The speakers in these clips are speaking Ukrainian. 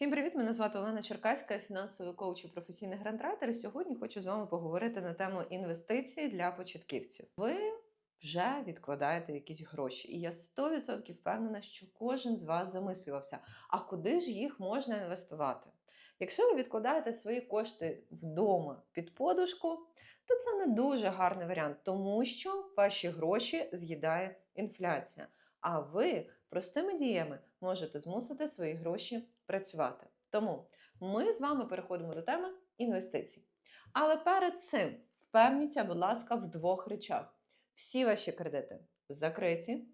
Всім привіт! Мене звати Олена Черкаська, фінансовий коуч і професійний грантрайтер. І сьогодні хочу з вами поговорити на тему інвестицій для початківців. Ви вже відкладаєте якісь гроші, і я 100% впевнена, що кожен з вас замислювався, а куди ж їх можна інвестувати? Якщо ви відкладаєте свої кошти вдома під подушку, то це не дуже гарний варіант, тому що ваші гроші з'їдає інфляція. А ви простими діями можете змусити свої гроші працювати. Тому ми з вами переходимо до теми інвестицій. Але перед цим впевніться, будь ласка, в двох речах: всі ваші кредити закриті.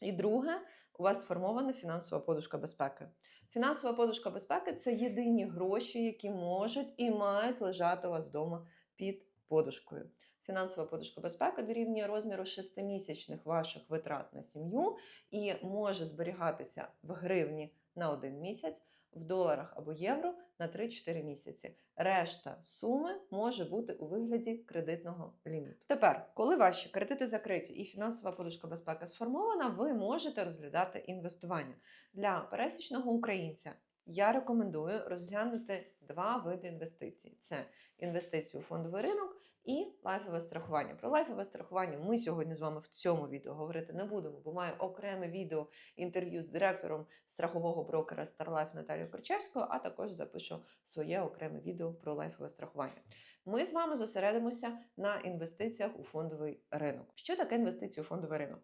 І друге, у вас сформована фінансова подушка безпеки. Фінансова подушка безпеки це єдині гроші, які можуть і мають лежати у вас вдома під подушкою. Фінансова подушка безпеки дорівнює розміру шестимісячних ваших витрат на сім'ю і може зберігатися в гривні на один місяць, в доларах або євро на 3-4 місяці. Решта суми може бути у вигляді кредитного ліміту. Тепер, коли ваші кредити закриті і фінансова подушка безпеки сформована, ви можете розглядати інвестування для пересічного українця. Я рекомендую розглянути два види інвестицій: це інвестиції у фондовий ринок і лайфове страхування. Про лайфове страхування ми сьогодні з вами в цьому відео говорити не будемо, бо маю окреме відео інтерв'ю з директором страхового брокера StarLife Наталією Корчевською, а також запишу своє окреме відео про лайфове страхування. Ми з вами зосередимося на інвестиціях у фондовий ринок. Що таке інвестиції у фондовий ринок?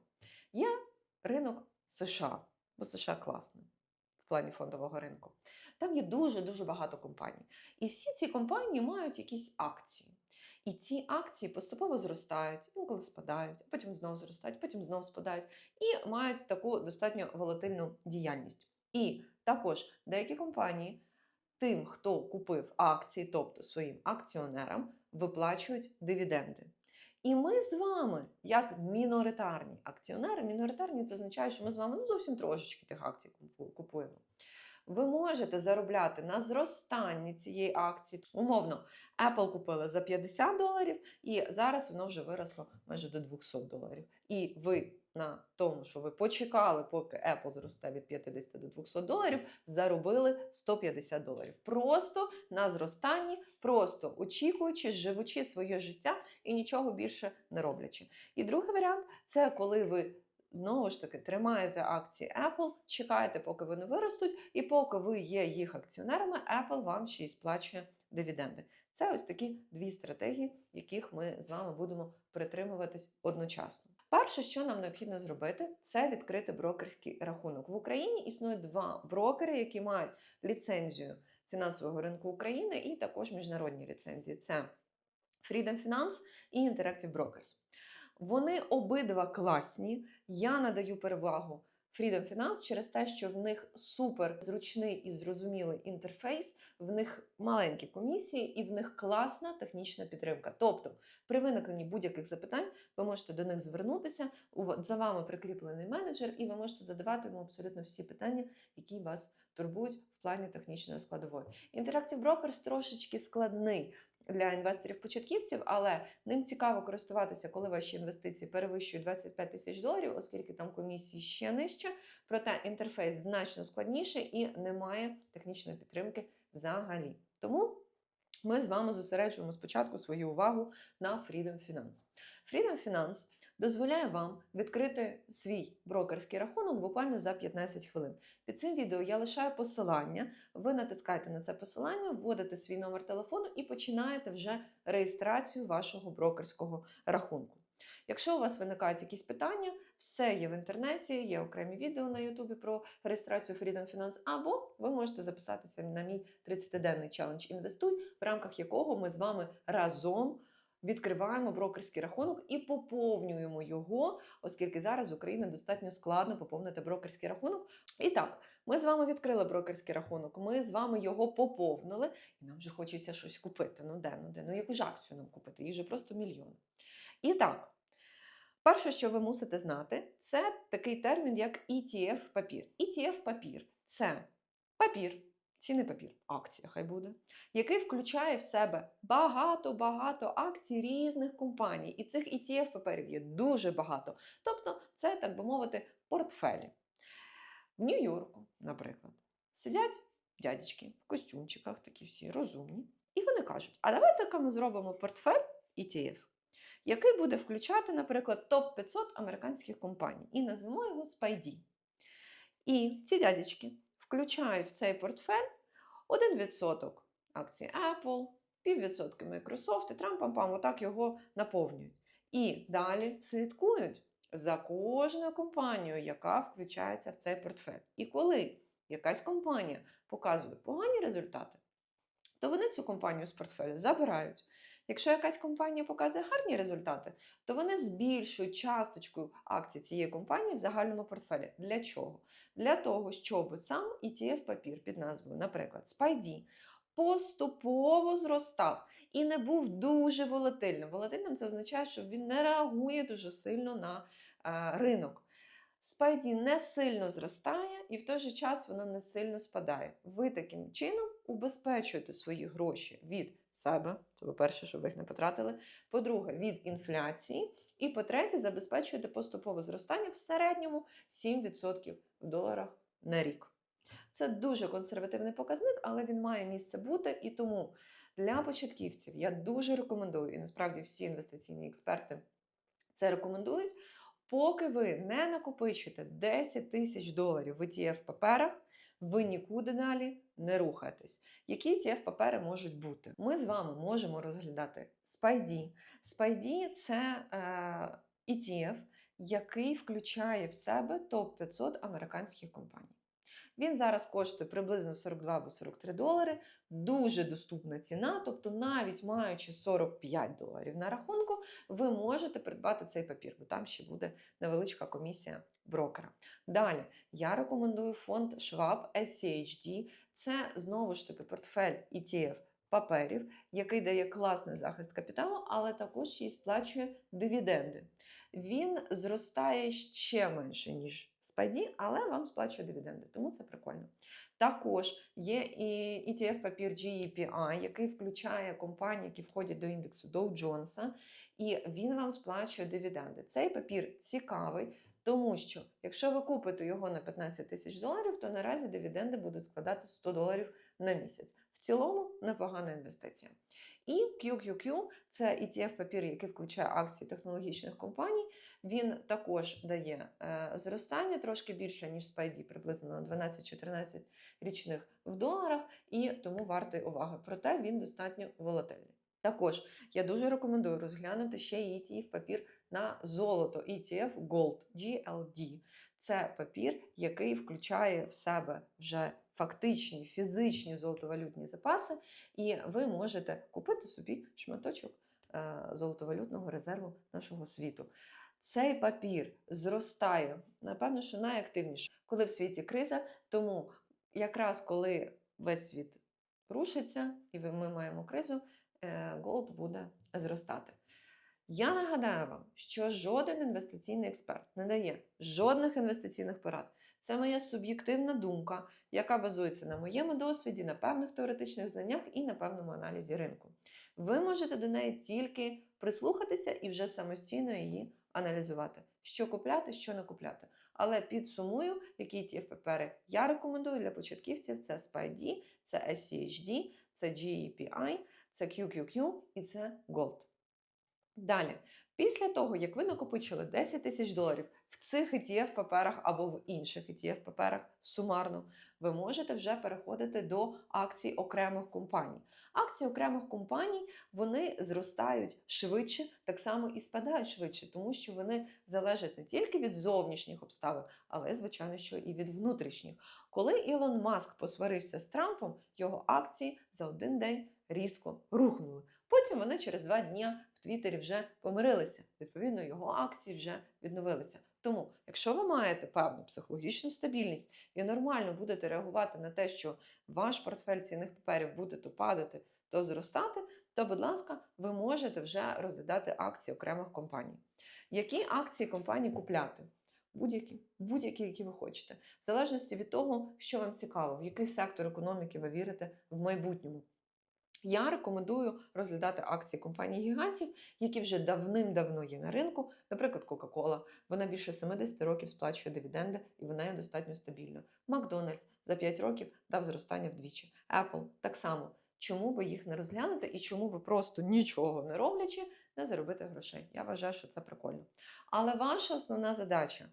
Є ринок США, бо США класний в плані фондового ринку. Там є дуже-дуже багато компаній. І всі ці компанії мають якісь акції. І ці акції поступово зростають, інколи спадають, а потім знову зростають, потім знову спадають, і мають таку достатньо волатильну діяльність. І також деякі компанії тим, хто купив акції, тобто своїм акціонерам, виплачують дивіденди. І ми з вами, як міноритарні акціонери, міноритарні це означає, що ми з вами ну, зовсім трошечки тих акцій купуємо. Ви можете заробляти на зростанні цієї акції. Умовно, Apple купили за 50 доларів, і зараз воно вже виросло майже до 200 доларів. І ви на тому, що ви почекали, поки Apple зросте від 50 до 200 доларів, заробили 150 доларів. Просто на зростанні, просто очікуючи, живучи своє життя і нічого більше не роблячи. І другий варіант це коли ви. Знову ж таки, тримаєте акції Apple, чекаєте, поки вони виростуть, і поки ви є їх акціонерами, Apple вам ще й сплачує дивіденди. Це ось такі дві стратегії, яких ми з вами будемо притримуватись одночасно. Перше, що нам необхідно зробити, це відкрити брокерський рахунок. В Україні існує два брокери, які мають ліцензію фінансового ринку України і також міжнародні ліцензії. Це Freedom Finance і Interactive Brokers. Вони обидва класні. Я надаю перевагу Freedom Finance через те, що в них супер зручний і зрозумілий інтерфейс, в них маленькі комісії і в них класна технічна підтримка. Тобто, при виникненні будь-яких запитань ви можете до них звернутися. За вами прикріплений менеджер, і ви можете задавати йому абсолютно всі питання, які вас турбують в плані технічної складової. Interactive Brokers трошечки складний для інвесторів-початківців, але ним цікаво користуватися, коли ваші інвестиції перевищують 25 тисяч доларів, оскільки там комісії ще нижче. Проте інтерфейс значно складніший і немає технічної підтримки взагалі. Тому. Ми з вами зосереджуємо спочатку свою увагу на Freedom Finance. Freedom Finance дозволяє вам відкрити свій брокерський рахунок буквально за 15 хвилин. Під цим відео я лишаю посилання. Ви натискаєте на це посилання, вводите свій номер телефону і починаєте вже реєстрацію вашого брокерського рахунку. Якщо у вас виникають якісь питання, все є в інтернеті, є окремі відео на Ютубі про реєстрацію Freedom Finance, або ви можете записатися на мій 30-денний челендж Інвестуй, в рамках якого ми з вами разом відкриваємо брокерський рахунок і поповнюємо його, оскільки зараз Україна достатньо складно поповнити брокерський рахунок. І так, ми з вами відкрили брокерський рахунок, ми з вами його поповнили, і нам вже хочеться щось купити. Ну де, ну де? Ну яку ж акцію нам купити? Їх же просто мільйони. І так. Перше, що ви мусите знати, це такий термін, як ETF-папір. ETF-папір це папір, цінний папір, акція хай буде, який включає в себе багато-багато акцій різних компаній. І цих ETF-паперів є дуже багато. Тобто, це, так би мовити, портфелі. В Нью-Йорку, наприклад, сидять дядечки в костюмчиках, такі всі розумні. І вони кажуть: а давайте ми зробимо портфель ETF, який буде включати, наприклад, топ-500 американських компаній, і назвемо його SPYD. І ці дядечки включають в цей портфель 1% акцій Apple, піввідсотки Microsoft і трам-пам-пам, отак його наповнюють. І далі слідкують за кожною компанією, яка включається в цей портфель. І коли якась компанія показує погані результати, то вони цю компанію з портфеля забирають. Якщо якась компанія показує гарні результати, то вони збільшують часточку акцій цієї компанії в загальному портфелі. Для чого? Для того, щоб сам ETF-папір під назвою, наприклад, SPYD, поступово зростав і не був дуже волатильним. Волатильним це означає, що він не реагує дуже сильно на е, ринок. Спайді не сильно зростає і в той же час воно не сильно спадає. Ви таким чином убезпечуєте свої гроші від себе. Це по-перше, щоб ви їх не потратили. По-друге, від інфляції. І по-третє, забезпечуєте поступове зростання в середньому 7% в доларах на рік. Це дуже консервативний показник, але він має місце бути. І тому для початківців я дуже рекомендую, і насправді всі інвестиційні експерти це рекомендують. Поки ви не накопичите 10 тисяч доларів в etf паперах, ви нікуди далі не рухаєтесь. Які etf папери можуть бути? Ми з вами можемо розглядати SPYD. Це е, ETF, який включає в себе топ-500 американських компаній. Він зараз коштує приблизно 42 або 43 долари. Дуже доступна ціна, тобто навіть маючи 45 доларів на рахунку, ви можете придбати цей папір, бо там ще буде невеличка комісія брокера. Далі я рекомендую фонд Schwab SCHD. Це знову ж таки портфель ETF паперів, який дає класний захист капіталу, але також ще сплачує дивіденди. Він зростає ще менше, ніж спаді, але вам сплачує дивіденди, тому це прикольно. Також є і ETF папір GEPI, який включає компанії, які входять до індексу Dow Jones, і він вам сплачує дивіденди. Цей папір цікавий, тому що якщо ви купите його на 15 тисяч доларів, то наразі дивіденди будуть складати 100 доларів на місяць. В цілому непогана інвестиція. І QQQ це ETF папір, який включає акції технологічних компаній. Він також дає е, зростання трошки більше, ніж SPYD, приблизно на 12-14 річних в доларах, і тому вартий уваги. Проте він достатньо волатильний. Також я дуже рекомендую розглянути ще ETF папір на золото ETF Gold GLD. Це папір, який включає в себе вже фактичні фізичні золотовалютні запаси, і ви можете купити собі шматочок е, золотовалютного резерву нашого світу. Цей папір зростає, напевно, що найактивніше, коли в світі криза. Тому якраз коли весь світ рушиться і ми маємо кризу, голд буде зростати. Я нагадаю вам, що жоден інвестиційний експерт не дає жодних інвестиційних порад. Це моя суб'єктивна думка, яка базується на моєму досвіді, на певних теоретичних знаннях і на певному аналізі ринку. Ви можете до неї тільки прислухатися і вже самостійно її аналізувати, що купляти, що не купляти. Але підсумую, які ті папери я рекомендую для початківців: це SPYD, це SCHD, це GEPI, це QQQ і це Gold. Далі, після того, як ви накопичили 10 тисяч доларів в цих etf паперах або в інших etf паперах сумарно, ви можете вже переходити до акцій окремих компаній. Акції окремих компаній вони зростають швидше, так само і спадають швидше, тому що вони залежать не тільки від зовнішніх обставин, але, звичайно, що і від внутрішніх. Коли Ілон Маск посварився з Трампом, його акції за один день різко рухнули. Потім вони через два дні в Твіттері вже помирилися. Відповідно, його акції вже відновилися. Тому, якщо ви маєте певну психологічну стабільність і нормально будете реагувати на те, що ваш портфель цінних паперів буде то падати, то зростати, то, будь ласка, ви можете вже розглядати акції окремих компаній. Які акції компаній купляти? Будь-які, будь-які, які ви хочете, в залежності від того, що вам цікаво, в який сектор економіки ви вірите в майбутньому. Я рекомендую розглядати акції компаній гігантів, які вже давним-давно є на ринку. Наприклад, Coca-Cola. Вона більше 70 років сплачує дивіденди і вона є достатньо стабільною. Макдональдс за 5 років дав зростання вдвічі. Apple так само. Чому би їх не розглянути і чому би просто нічого не роблячи, не заробити грошей? Я вважаю, що це прикольно. Але ваша основна задача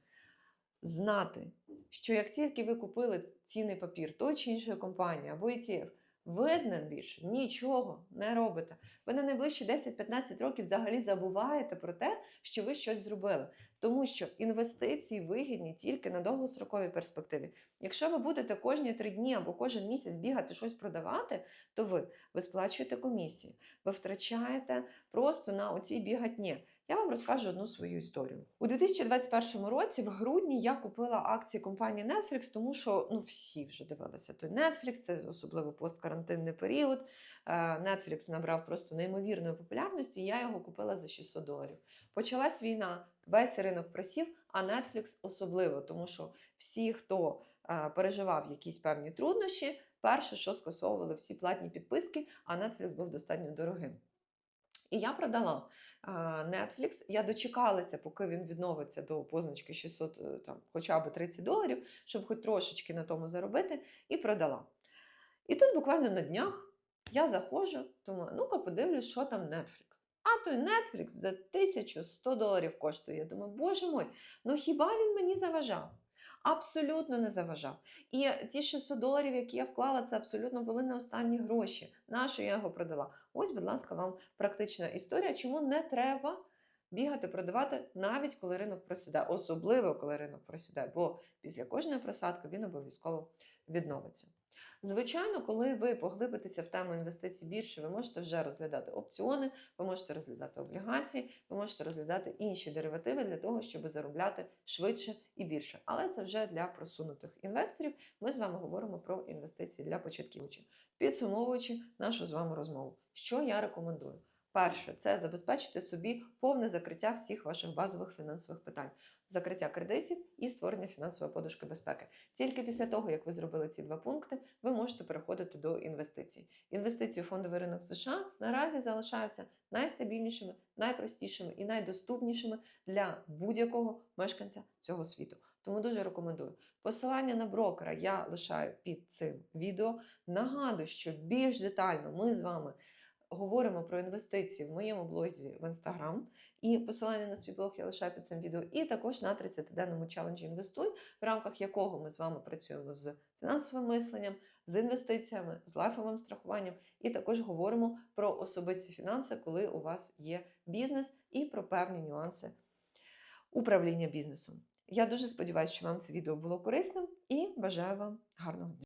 знати, що як тільки ви купили цінний папір той чи іншої компанії або ETF, ви з ним більше нічого не робите. Ви на найближчі 10-15 років взагалі забуваєте про те, що ви щось зробили. Тому що інвестиції вигідні тільки на довгостроковій перспективі. Якщо ви будете кожні три дні або кожен місяць бігати щось продавати, то ви, ви сплачуєте комісії, ви втрачаєте просто на оцій бігатні. Я вам розкажу одну свою історію. У 2021 році, в грудні, я купила акції компанії Netflix, тому що ну всі вже дивилися той Netflix, це особливо посткарантинний період. Е, Netflix набрав просто неймовірної популярності. і Я його купила за 600 доларів. Почалась війна, весь ринок просів, а Netflix особливо, тому що всі, хто е, переживав якісь певні труднощі, перше, що скасовували всі платні підписки, а Netflix був достатньо дорогим. І я продала Netflix. Я дочекалася, поки він відновиться до позначки 600, е, там, хоча б 30 доларів, щоб хоч трошечки на тому заробити, і продала. І тут буквально на днях я заходжу, думаю, ну-ка подивлюсь, що там Netflix. А той Netflix за 1100 доларів коштує. Я думаю, боже мой, ну хіба він мені заважав? Абсолютно не заважав. І ті 600 доларів, які я вклала, це абсолютно були не останні гроші. Нащо я його продала? Ось, будь ласка, вам практична історія, чому не треба бігати, продавати, навіть коли ринок просідає, особливо коли ринок просідає, бо після кожної просадки він обов'язково відновиться. Звичайно, коли ви поглибитеся в тему інвестицій більше, ви можете вже розглядати опціони, ви можете розглядати облігації, ви можете розглядати інші деривативи для того, щоб заробляти швидше і більше. Але це вже для просунутих інвесторів. Ми з вами говоримо про інвестиції для початківців. Підсумовуючи нашу з вами розмову, що я рекомендую? Перше, це забезпечити собі повне закриття всіх ваших базових фінансових питань, закриття кредитів і створення фінансової подушки безпеки. Тільки після того, як ви зробили ці два пункти, ви можете переходити до інвестицій. Інвестиції у фондовий ринок США наразі залишаються найстабільнішими, найпростішими і найдоступнішими для будь-якого мешканця цього світу. Тому дуже рекомендую. Посилання на брокера я лишаю під цим відео. Нагадую, що більш детально ми з вами говоримо про інвестиції в моєму блозі в інстаграм. І посилання на свій блог я лишаю під цим відео, і також на 30-денному челенджі інвестуй, в рамках якого ми з вами працюємо з фінансовим мисленням, з інвестиціями, з лайфовим страхуванням, і також говоримо про особисті фінанси, коли у вас є бізнес, і про певні нюанси управління бізнесом. Я дуже сподіваюся, що вам це відео було корисним і бажаю вам гарного дня.